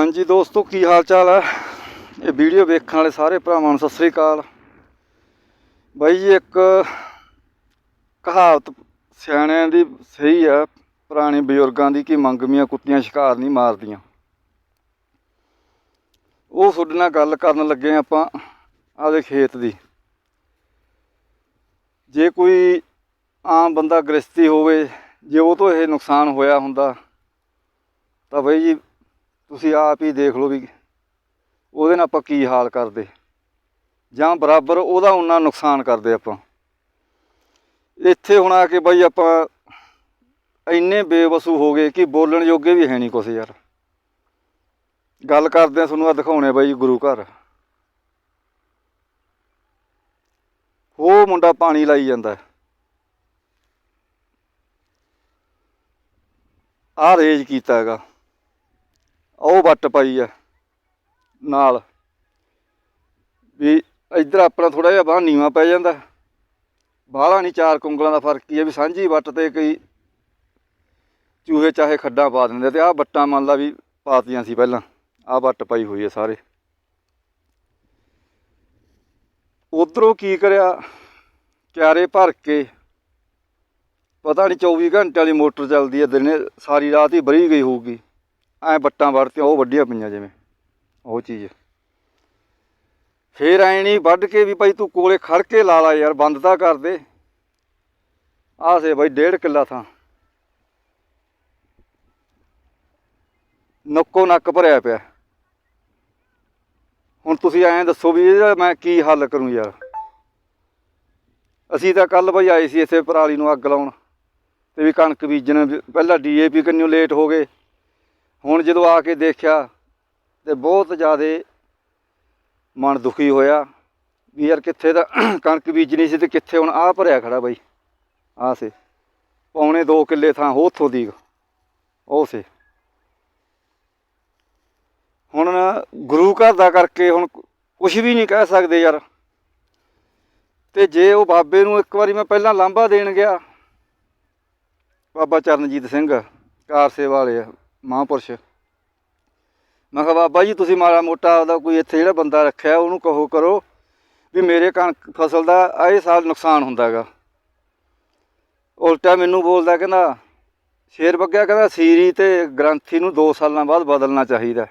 ਹਾਂਜੀ ਦੋਸਤੋ, ਕੀ ਹਾਲ ਚਾਲ ਹੈ? ਇਹ ਵੀਡੀਓ ਵੇਖਣ ਵਾਲੇ ਸਾਰੇ ਭਰਾਵਾਂ ਨੂੰ ਸਤਿ ਸ੍ਰੀ ਅਕਾਲ। ਬਾਈ ਜੀ, ਇੱਕ ਕਹਾਵਤ ਸਿਆਣਿਆਂ ਦੀ ਸਹੀ ਹੈ, ਪੁਰਾਣੇ ਬਜ਼ੁਰਗਾਂ ਦੀ ਕਿ ਮੰਗਮੀਆਂ ਕੁੱਤੀਆਂ ਸ਼ਿਕਾਰ ਨਹੀਂ ਮਾਰਦੀਆਂ। ਉਹ ਤੁਹਾਡੇ ਨਾਲ ਗੱਲ ਕਰਨ ਲੱਗੇ ਆਪਾਂ ਆਪਦੇ ਖੇਤ ਦੀ। ਜੇ ਕੋਈ ਆਮ ਬੰਦਾ ਗ੍ਰਸਤੀ ਹੋਵੇ, ਜੇ ਉਹ ਤੋਂ ਇਹ ਨੁਕਸਾਨ ਹੋਇਆ ਹੁੰਦਾ, ਤਾਂ ਬਈ ਜੀ ਤੁਸੀਂ ਆਪ ਹੀ ਦੇਖ ਲਓ ਵੀ ਉਹਦੇ ਨਾਲ ਆਪਾਂ ਕੀ ਹਾਲ ਕਰਦੇ। ਜਾਂ ਬਰਾਬਰ ਉਹਦਾ ਉਹਨਾਂ ਨੁਕਸਾਨ ਕਰਦੇ ਆਪਾਂ। ਇੱਥੇ ਹੁਣ ਆ ਕੇ ਬਾਈ ਆਪਾਂ ਇੰਨੇ ਬੇਵਸੂ ਹੋ ਗਏ ਕਿ ਬੋਲਣ ਯੋਗੇ ਵੀ ਹੈ ਨਹੀਂ ਕੁਛ ਯਾਰ। ਗੱਲ ਕਰਦੇ ਆ ਤੁਹਾਨੂੰ ਆ ਦਿਖਾਉਣੇ ਬਾਈ ਗੁਰੂ ਘਰ। ਉਹ ਮੁੰਡਾ ਪਾਣੀ ਲਾਈ ਜਾਂਦਾ। ਆ ਰੇਜ ਕੀਤਾ ਹੈਗਾ। ਉਹ ਵੱਟ ਪਾਈ ਆ ਨਾਲ। ਵੀ ਇੱਧਰ ਆਪਣਾ ਥੋੜਾ ਜਿਹਾ ਬਾਹ ਨੀਵਾ ਪੈ ਜਾਂਦਾ। ਬਾਹਲਾ ਨਹੀਂ ਚਾਰ ਕੁੰਗਲਾਂ ਦਾ ਫ਼ਰਕ ਕੀ ਹੈ ਵੀ ਸਾਂਝੀ ਵੱਟ ਤੇ ਕਈ ਚੂਹੇ ਚਾਹੇ ਖੱਡਾਂ ਪਾ ਦਿੰਦੇ ਤੇ ਆਹ ਵੱਟਾਂ ਮੰਨ ਲਾ ਵੀ ਪਾਤੀਆਂ ਸੀ ਪਹਿਲਾਂ। ਆਹ ਵੱਟ ਪਾਈ ਹੋਈ ਹੈ ਸਾਰੇ। ਉਧਰੋਂ ਕੀ ਕਰਿਆ? ਕਿਆਰੇ ਭਰ ਕੇ ਪਤਾ ਨਹੀਂ 24 ਘੰਟੇ ਵਾਲੀ ਮੋਟਰ ਚੱਲਦੀ ਹੈ ਦਿਨੇ ਸਾਰੀ ਰਾਤ ਹੀ ਬਰੀ ਗਈ ਹੋਊਗੀ। ਐ ਵੱਟਾਂ ਵੜਤੀਆਂ ਉਹ ਵੱਡੀਆਂ ਪਈਆਂ ਜਿਵੇਂ, ਉਹ ਚੀਜ਼। ਫੇਰ ਐ ਨਹੀਂ ਵੱਢ ਕੇ ਵੀ ਭਾਈ ਤੂੰ ਕੋਲੇ ਖੜ ਕੇ ਲਾ ਲਾ ਯਾਰ, ਬੰਦ ਤਾਂ ਕਰ ਦੇ। ਆਹ ਸੇ ਭਾਈ ਡੇਢ ਕਿੱਲਾ ਥਾਂ। ਨੱਕੋ ਨੱਕ ਭਰਿਆ ਪਿਆ। ਹੁਣ ਤੁਸੀਂ ਐਂ ਦੱਸੋ ਵੀ ਇਹਦਾ ਮੈਂ ਕੀ ਹੱਲ ਕਰੂੰ ਯਾਰ। ਅਸੀਂ ਤਾਂ ਕੱਲ ਭਾਈ ਆਏ ਸੀ ਇੱਥੇ ਪਰਾਲੀ ਨੂੰ ਅੱਗ ਲਾਉਣ, ਤੇ ਵੀ ਕਣਕ ਬੀਜਣ ਵੀ- ਪਹਿਲਾਂ ਡੀਏਪੀ ਕੰਨਿਓ ਲੇਟ ਹੋ ਗਏ। ਹੁਣ ਜਦੋਂ ਆ ਕੇ ਦੇਖਿਆ ਤੇ ਬਹੁਤ ਜ਼ਿਆਦਾ ਮਨ ਦੁਖੀ ਹੋਇਆ ਵੀ ਯਾਰ ਕਿੱਥੇ ਤਾਂ ਕਣਕ ਬੀਜਣੀ ਸੀ ਤੇ ਕਿੱਥੇ ਹੁਣ ਆ ਭਰਿਆ ਖੜਾ ਬਾਈ ਆ ਸੇ। ਪੌਣੇ 2 ਕਿੱਲੇ ਥਾਂ ਉਥੋਂ ਦੀ ਉਹ ਸੇ। ਹੁਣ ਗੁਰੂ ਘਰ ਦਾ ਕਰਕੇ ਹੁਣ ਕੁਝ ਵੀ ਨਹੀਂ ਕਹਿ ਸਕਦੇ ਯਾਰ। ਤੇ ਜੇ ਉਹ ਬਾਬੇ ਨੂੰ ਇੱਕ ਵਾਰੀ ਮੈਂ ਪਹਿਲਾਂ ਲਾਂਭਾ ਦੇਣ ਗਿਆ ਬਾਬਾ ਚਰਨਜੀਤ ਸਿੰਘ ਕਾਰ ਸੇਵਾ ਵਾਲੇ ਆ, ਮਹਾਂਪੁਰਸ਼ ਮੈਂ ਕਿਹਾ, ਬਾਬਾ ਜੀ, ਤੁਸੀਂ ਮਾੜਾ ਮੋਟਾ ਉਹਦਾ ਕੋਈ ਇੱਥੇ ਜਿਹੜਾ ਬੰਦਾ ਰੱਖਿਆ, ਉਹਨੂੰ ਕਹੋ, ਕਰੋ ਵੀ ਮੇਰੇ ਕਣਕ ਫਸਲ ਦਾ ਆਏ ਸਾਲ ਨੁਕਸਾਨ ਹੁੰਦਾ ਹੈਗਾ ਉਲਟਾ ਮੈਨੂੰ ਬੋਲਦਾ, ਕਹਿੰਦਾ, ਸ਼ੇਰ ਬੱਗਿਆ, ਕਹਿੰਦਾ, ਸੀਰੀ ਤੇ ਗ੍ਰੰਥੀ ਨੂੰ 2 ਸਾਲਾਂ ਬਾਅਦ ਬਦਲਣਾ ਚਾਹੀਦਾ।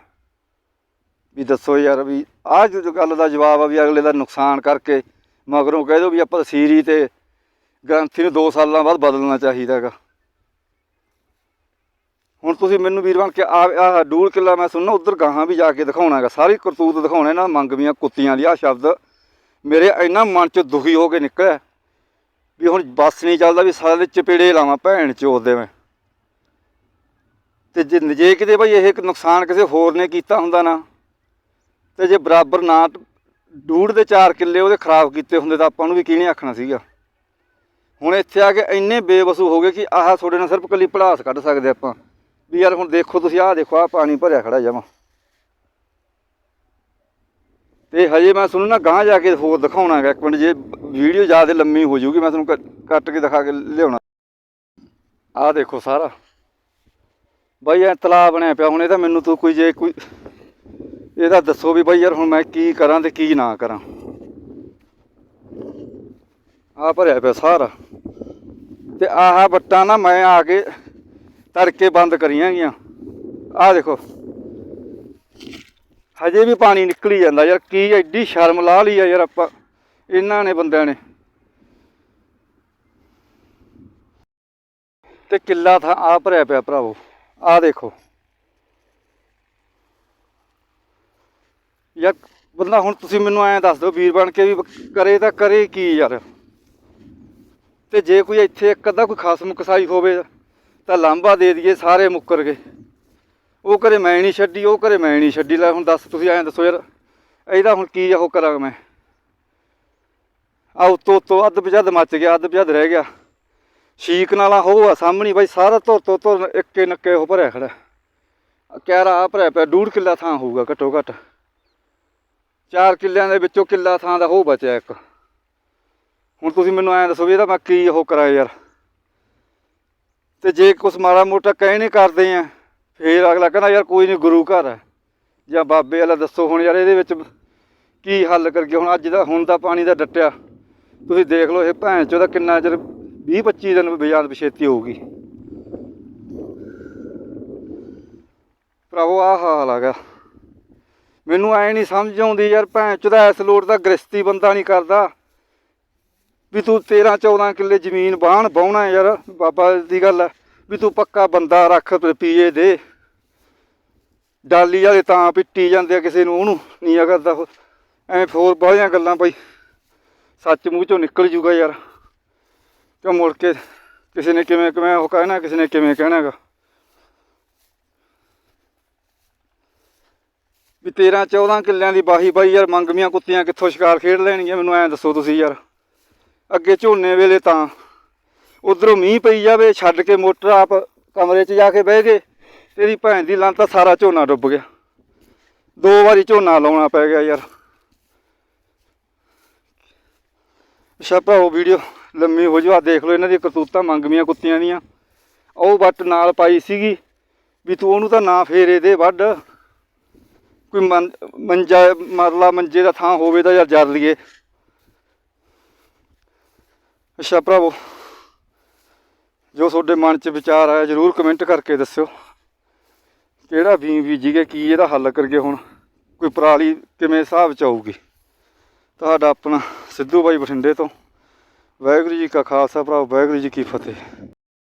ਵੀ ਦੱਸੋ ਯਾਰ ਵੀ ਆਹ ਜੋ ਗੱਲ ਦਾ ਜਵਾਬ ਆ ਵੀ ਅਗਲੇ ਦਾ ਨੁਕਸਾਨ ਕਰਕੇ ਮਗਰੋਂ ਕਹਿ ਦਿਓ ਵੀ ਆਪਾਂ ਸੀਰੀ ਤੇ ਗ੍ਰੰਥੀ ਨੂੰ 2 ਸਾਲਾਂ ਬਾਅਦ ਬਦਲਣਾ ਚਾਹੀਦਾ ਹੈਗਾ ਹੁਣ ਤੁਸੀਂ ਮੈਨੂੰ ਵੀਰ ਬਣ ਕੇ ਆ ਆਹ ਡੂਲ ਕਿੱਲਾ ਮੈਂ ਸੁਣਨਾ, ਉਧਰ ਗਾਹਾਂ ਵੀ ਜਾ ਕੇ ਦਿਖਾਉਣਾ ਹੈਗਾ। ਸਾਰੀ ਕਰਤੂਤ ਦਿਖਾਉਣਾ ਇਹਨਾਂ ਮੰਗਵੀਆਂ ਕੁੱਤੀਆਂ ਦੀ ਆ ਸ਼ਬਦ ਮੇਰੇ ਇੰਨਾ ਮਨ ਚ ਦੁਖੀ ਹੋ ਕੇ ਨਿਕਲਿਆ ਵੀ ਹੁਣ ਬੱਸ ਨਹੀਂ ਚੱਲਦਾ ਵੀ ਸਾਲੇ ਚਪੇੜੇ ਲਾਵਾਂ ਭੈਣ ਚੋਦ ਦੇ ਮੈਂ। ਤੇ ਜੇ ਜੇ ਕਿਤੇ ਭਾਈ ਇਹ ਇੱਕ ਨੁਕਸਾਨ ਕਿਸੇ ਹੋਰ ਨੇ ਕੀਤਾ ਹੁੰਦਾ ਨਾ, ਤੇ ਜੇ ਬਰਾਬਰ ਨਾ ਡੂੜ ਦੇ 4 ਕਿੱਲੇ ਉਹਦੇ ਖਰਾਬ ਕੀਤੇ ਹੁੰਦੇ ਤਾਂ ਆਪਾਂ ਨੂੰ ਵੀ ਕਿਹਨੇ ਆਖਣਾ ਸੀਗਾ? ਹੁਣ ਇੱਥੇ ਆ ਕੇ ਇੰਨੇ ਬੇਵਸੂ ਹੋ ਗਏ ਕਿ ਆਹ ਤੁਹਾਡੇ ਨਾਲ ਸਿਰਫ ਕੱਲੀ ਭੜਾਸ ਕੱਢ ਸਕਦੇ ਆਪਾਂ। ਵੀ ਯਾਰ ਹੁਣ ਦੇਖੋ ਤੁਸੀਂ, ਆਹ ਦੇਖੋ, ਆਹ ਪਾਣੀ ਭਰਿਆ ਖੜਾ ਜਮਾ। ਤੇ ਹਜੇ ਮੈਂ ਤੁਹਾਨੂੰ ਨਾ ਗਾਂ ਜਾ ਕੇ ਹੋਰ ਦਿਖਾਉਣਾ ਇੱਕ ਮਿੰਟ, ਜੇ ਵੀਡੀਓ ਜ਼ਿਆਦਾ ਲੰਮੀ ਹੋ ਜਾਊਗੀ, ਮੈਂ ਤੁਹਾਨੂੰ ਕੱਟ- ਕੇ ਦਿਖਾ ਕੇ ਲਿਆਉਣਾ। ਆਹ ਦੇਖੋ ਸਾਰਾ। ਬਾਈ, ਐ ਤਲਾਬ ਬਣਿਆ ਪਿਆ, ਹੁਣ ਇਹ ਤਾਂ ਮੈਨੂੰ ਤੂੰ ਕੋਈ ਜੇ ਕੋਈ ਇਹਦਾ ਦੱਸੋ ਵੀ ਬਾਈ ਯਾਰ ਹੁਣ ਮੈਂ ਕੀ ਕਰਾਂ ਤੇ ਕੀ ਨਾ ਕਰਾਂ। ਆਹ ਭਰਿਆ ਪਿਆ ਸਾਰਾ। ਤੇ ਆਹ ਬੱਟਾਂ ਨਾ ਮੈਂ ਆ ਕੇ ਤੜਕੇ ਬੰਦ ਕਰੀਆਂ ਗੀਆਂ ਆਹ ਦੇਖੋ। ਹਜੇ ਵੀ ਪਾਣੀ ਨਿਕਲੀ ਜਾਂਦਾ ਯਾਰ, ਕੀ ਐਡੀ ਸ਼ਰਮ ਲਾ ਲਈ ਆ ਯਾਰ ਆਪਾਂ, ਇਹਨਾਂ ਨੇ ਬੰਦਿਆਂ ਨੇ। ਤੇ ਕਿੱਲਾ ਥਾਂ ਆ ਭਰਿਆ ਪਿਆ ਭਰਾਵੋ। ਆਹ ਦੇਖੋ। ਯਾਰ, ਬੰਦਾ ਹੁਣ ਤੁਸੀਂ ਮੈਨੂੰ ਐਂ ਦੱਸ ਦਿਓ, ਵੀਰ ਬਣ ਕੇ ਵੀ ਕਰੇ ਤਾਂ ਕਰੇ ਕੀ ਯਾਰ। ਤੇ ਜੇ ਕੋਈ ਇੱਥੇ ਇੱਕ ਅੱਧਾ ਕੋਈ ਖਸਮ ਕਸਾਈ ਹੋਵੇ ਤਾਂ ਲਾਂਭਾ ਦੇ ਦਈਏ, ਸਾਰੇ ਮੁੱਕਰ ਗਏ। ਉਹ ਕਰੇ ਮੈਂ ਨਹੀਂ ਛੱਡੀ, ਉਹ ਕਰੇ ਮੈਂ ਨਹੀਂ ਛੱਡੀ। ਲੈ ਹੁਣ ਦੱਸ, ਤੁਸੀਂ ਐਂ ਦੱਸੋ ਯਾਰ, ਇਹਦਾ ਹੁਣ ਕੀ ਉਹ ਕਰਾਂ ਮੈਂ? ਆ ਉਤੋਂ ਉਤੋਂ ਅੱਧ ਬਜੱਦ ਮੱਚ ਗਿਆ, ਅੱਧ ਬਜੱਦ ਰਹਿ ਗਿਆ। ਸ਼ੀਕ ਨਾਲਾ ਹੋ ਸਾਹਮਣੇ, ਬਾਈ ਸਾਰਾ ਧੁਰ ਤੋਂ ਧੁਰ ਇੱਕੇ ਨੱਕੇ ਉਹ ਭਰਿਆ ਖੜਾ। ਕਹਿਰਾ ਆ ਭਰਿਆ ਪਿਆ, ਡੂਢ ਕਿੱਲਾ ਥਾਂ ਹੋਊਗਾ ਘੱਟੋ ਘੱਟ। ਚਾਰ ਕਿੱਲਿਆਂ ਦੇ ਵਿੱਚੋਂ ਕਿੱਲਾ ਥਾਂ ਦਾ ਹੋ ਬਚਿਆ ਇੱਕ। ਹੁਣ ਤੁਸੀਂ ਮੈਨੂੰ ਐਂ ਦੱਸੋ ਵੀ ਇਹਦਾ ਮੈਂ ਕੀ ਉਹ ਕਰਾਂ ਯਾਰ? ਤੇ ਜੇ ਕੁਛ ਮਾੜਾ ਮੋਟਾ ਕਹਿ ਨਹੀਂ ਕਰਦੇ ਆ, ਫੇਰ ਅਗਲਾ ਕਹਿੰਦਾ, ਯਾਰ ਕੋਈ ਨਹੀਂ ਗੁਰੂ ਘਰ ਹੈ ਜਾਂ ਬਾਬੇ ਵਾਲਾ ਦੱਸੋ ਹੁਣ ਯਾਰ ਇਹਦੇ ਵਿੱਚ ਕੀ ਹੱਲ ਕਰਕੇ, ਹੁਣ ਅੱਜ ਦਾ, ਹੁਣ ਦਾ ਪਾਣੀ ਦਾ ਡੱਟਿਆ। ਤੁਸੀਂ ਦੇਖ ਲਓ ਇਹ ਭੈਣ ਚੋਂ ਦਾ ਕਿੰਨਾ ਚਿਰ 20 25 ਦਿਨ ਬਿਆਨ ਬਛੇਤੀ ਹੋਊਗੀ। ਭਰਾਵੋ, ਆਹ ਹਾਲ ਹੈਗਾ। ਮੈਨੂੰ ਐ ਨਹੀਂ ਸਮਝ ਆਉਂਦੀ ਯਾਰ, ਭੈਣ ਚੋਂ ਦਾ ਇਸ ਲੋੜ ਦਾ ਗ੍ਰਸਤੀ ਬੰਦਾ ਨਹੀਂ ਕਰਦਾ। ਵੀ ਤੂੰ 13 14 ਕਿੱਲੇ ਜ਼ਮੀਨ ਬਾਹਣ ਬਾਉਣਾ ਯਾਰ, ਬਾਬਾ ਦੀ ਗੱਲ ਹੈ ਵੀ ਤੂੰ ਪੱਕਾ ਬੰਦਾ ਰੱਖ ਪੀਏ ਦੇ। ਡਾਲੀ ਵਾਲੇ ਤਾਂ ਪਿੱਟੀ ਜਾਂਦੇ ਆ ਕਿਸੇ ਨੂੰ, ਉਹਨੂੰ ਨਹੀਂ ਆ ਕਰਦਾ ਉਹ। ਐਵੇਂ ਫੋਰ ਬਾਹਲੀਆਂ ਗੱਲਾਂ ਬਈ। ਸੱਚ ਮੂੰਹ ਚੋਂ ਨਿਕਲ ਜੂਗਾ ਯਾਰ। ਕਿਉਂ ਮੁੜ ਕੇ ਕਿਸੇ ਨੇ ਕਿਵੇਂ ਕਿਵੇਂ ਉਹ ਕਹਿਣਾ, ਕਿਸੇ ਨੇ ਕਿਵੇਂ ਕਹਿਣਾਗਾ। ਵੀ 13 14 ਕਿੱਲਿਆਂ ਦੀ ਬਾਹੀ ਬਾਈ ਯਾਰ ਮੰਗਮੀਆਂ ਕੁੱਤੀਆਂ ਕਿੱਥੋਂ ਸ਼ਿਕਾਰ ਖੇਡ ਲੈਣਗੀਆਂ ਮੈਨੂੰ ਐਂ ਦੱਸੋ ਤੁਸੀਂ ਯਾਰ। ਅੱਗੇ ਝੋਨੇ ਵੇਲੇ ਤਾਂ ਉਧਰੋਂ ਮੀਂਹ ਪਈ ਜਾਵੇ, ਛੱਡ ਕੇ ਮੋਟਰ ਆਪ ਕਮਰੇ 'ਚ ਜਾ ਕੇ ਬਹਿ ਗਏ, ਤੇਰੀ ਭੈਣ ਦੀ ਲੰਨ ਤਾਂ ਸਾਰਾ ਝੋਨਾ ਡੁੱਬ ਗਿਆ। ਦੋ ਵਾਰੀ ਝੋਨਾ ਲਾਉਣਾ ਪੈ ਗਿਆ ਯਾਰ। ਅੱਛਾ ਉਹ ਵੀਡੀਓ ਲੰਮੀ ਹੋ ਜਾ। ਦੇਖ ਲਓ, ਇਹਨਾਂ ਦੀ ਕਰਤੂਤਾਂ ਮੰਗਮੀਆਂ ਕੁੱਤੀਆਂ ਦੀਆਂ। ਉਹ ਵੱਟ ਨਾਲ ਪਾਈ ਸੀਗੀ ਵੀ ਤੂੰ ਉਹਨੂੰ ਤਾਂ ਨਾ ਫੇਰੇ ਦੇ ਵੱਢ। ਕੋਈ ਮੰ- ਮੰਜਾ ਮਰਲਾ ਮੰਜੇ ਦਾ ਥਾਂ ਹੋਵੇ ਤਾਂ ਯਾਰ ਜਰ ਲਈਏ। ਅੱਛਾ ਭਰਾਵੋ, ਜੋ ਤੁਹਾਡੇ ਮਨ 'ਚ ਵਿਚਾਰ ਆਇਆ ਜਰੂਰ ਕਮੈਂਟ ਕਰਕੇ ਦੱਸਿਓ। ਕਿਹੜਾ ਬੀਂ ਬੀਜੀਗੇ ਕੀ ਇਹਦਾ ਹੱਲ ਕਰੀਏ ਹੁਣ? ਕੋਈ ਪਰਾਲੀ ਕਿਵੇਂ ਹਿਸਾਬ ਚ ਆਊਗੀ? ਤੁਹਾਡਾ ਆਪਣਾ ਸਿੱਧੂ ਬਾਈ ਬਠਿੰਡੇ ਤੋਂ। ਵਾਹਿਗੁਰੂ ਜੀ ਕਾ ਖਾਲਸਾ ਭਰਾ ਵਾਹਿਗੁਰੂ ਜੀ ਕੀ ਫਤਿਹ।